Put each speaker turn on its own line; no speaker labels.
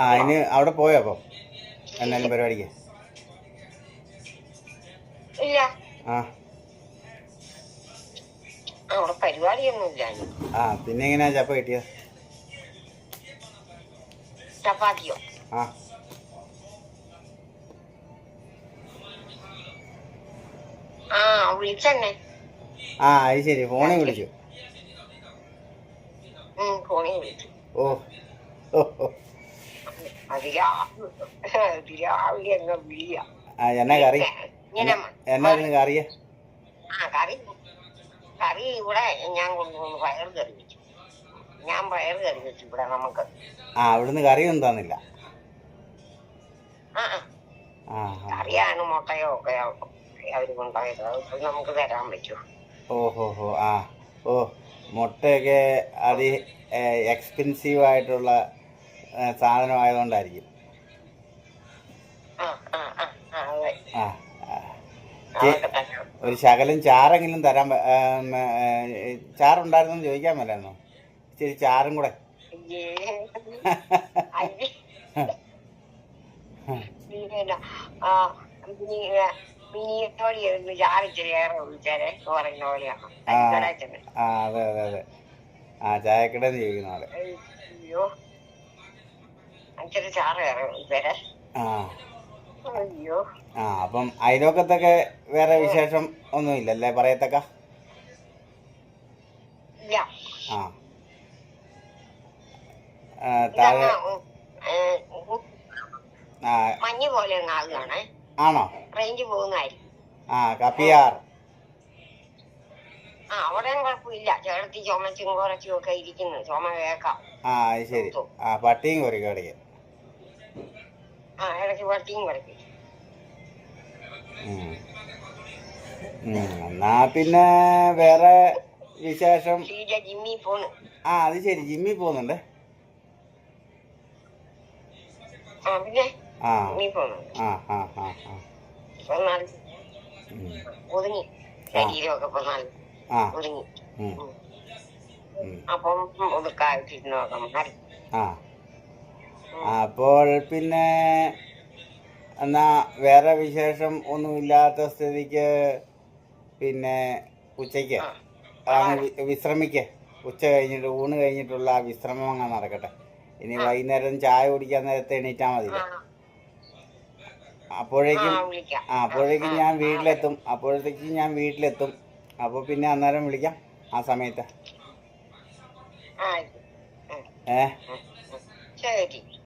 ആ ഇനി അവിടെ പോയോ അപ്പം? എന്നാലും പരിപാടിക്ക്?
ഇല്ല.
ആ.
അവിടെ പരിപാടിയൊന്നുമില്ല.
ആ പിന്നെ എങ്ങനെയാ ചപ്പ കിട്ടിയത്
ചപ്പാത്തിയോ?
ആ.
ആ വിളിച്ചെന്നെ.
ആ അത് ശരി. ഫോണിൽ വിളിച്ചു.
ഫോണിൽ വിളിച്ചു.
ഓ ഓ ഓ.
അതിരാവിലെ അതിരാവിലെ അങ്ങ് വിളിയ
ആ എന്നാ കറി?
ഇങ്ങനെ
എന്നായിരുന്നു കറിയ?
ആ കറി. കറി ഇവിടെ ഞാൻ കൊണ്ടുവന്ന് പയർ കറി വെച്ചു. ഞാൻ പയർ കറി വെച്ചു ഇവിടെ നമുക്ക്.
ആ അവിടുന്ന് കറിയൊന്നും തന്നില്ല.
കറിയാണ് മുട്ടയോ ഒക്കെ അവർ കൊണ്ടുപോയത്. നമുക്ക് തരാൻ പറ്റുമോ
ഓ ഹോ ഹോ. ആ ഓ മുട്ടയൊക്കെ അതി എക്സ്പെൻസീവ് ആയിട്ടുള്ള സാധനമായതുകൊണ്ടായിരിക്കും.
ആ
ഒരു ശകലം ചാറെങ്കിലും തരാൻ ചാറുണ്ടായിരുന്നെന്ന് ചോദിക്കാൻ മേലായിരുന്നോ? ഇച്ചിരി ചാറും കൂടെ.
ആ.
അതെ അതെ അതെ. ആ ചായക്കടന്ന് ചോദിക്കുന്ന ആൾ.
അയ്യോ ചാറ് വിളിച്ചാലേ
ആ.
അയ്യോ.
ആ അപ്പം അയലോക്കത്തൊക്കെ വേറെ വിശേഷം ഒന്നും ഇല്ലല്ലേ പറയത്തക്ക?
ഇല്ല.
ആ. താഴെ ആ
മഞ്ഞ് പോലെ ആകുകയാണേ
ആണോ?
റേഞ്ച് പോകുന്നതായിരിക്കും
ആ കപ്പിയാർ.
ആ അവിടെയും കുഴപ്പമില്ല. ചേർത്തി ചുമച്ചും കുറച്ചും ഒക്കെ ഇരിക്കുന്നു. ചുമ കേൾക്കാം.
ആ അത് ശരി. ആ പട്ടിയും കുറിക്കും ഇടയ്ക്ക്.
ആ ഇടയ്ക്ക് വട്ടിയും കുറയ്ക്കും
എന്നാ പിന്നെ വേറെ വിശേഷം?
ജിമ്മി പോണ്
ആ അത് ശരി. ജിമ്മി പോകുന്നുണ്ട്.
ആ പിന്നെ
ആ. ആ ആ ആ ആ.
ഒതുങ്ങി. ശരീരമൊക്കെ ഒതുങ്ങി. അപ്പം ഒതുക്കായിട്ടിരുന്ന് നോക്കാം
ആ. അപ്പോൾ പിന്നെ എന്നാ വേറെ വിശേഷം ഒന്നുമില്ലാത്ത സ്ഥിതിക്ക് പിന്നെ ഉച്ചയ്ക്ക്. അങ്ങ് വി- ഉച്ച കഴിഞ്ഞിട്ട് ഊണ് കഴിഞ്ഞിട്ടുള്ള ആ വിശ്രമം അങ്ങ് നടക്കട്ടെ. ഇനി വൈകുന്നേരം ചായ കുടിക്കാൻ നേരത്തെ എണീറ്റാൽ മതി. അപ്പോഴേക്കും
ആ,
അപ്പോഴേക്കും ഞാൻ വീട്ടിലെത്തും. അപ്പോഴത്തേക്കും ഞാൻ വീട്ടിലെത്തും. അപ്പോൾ പിന്നെ അന്നേരം വിളിക്കാം. ആ സമയത്ത്. ഏ?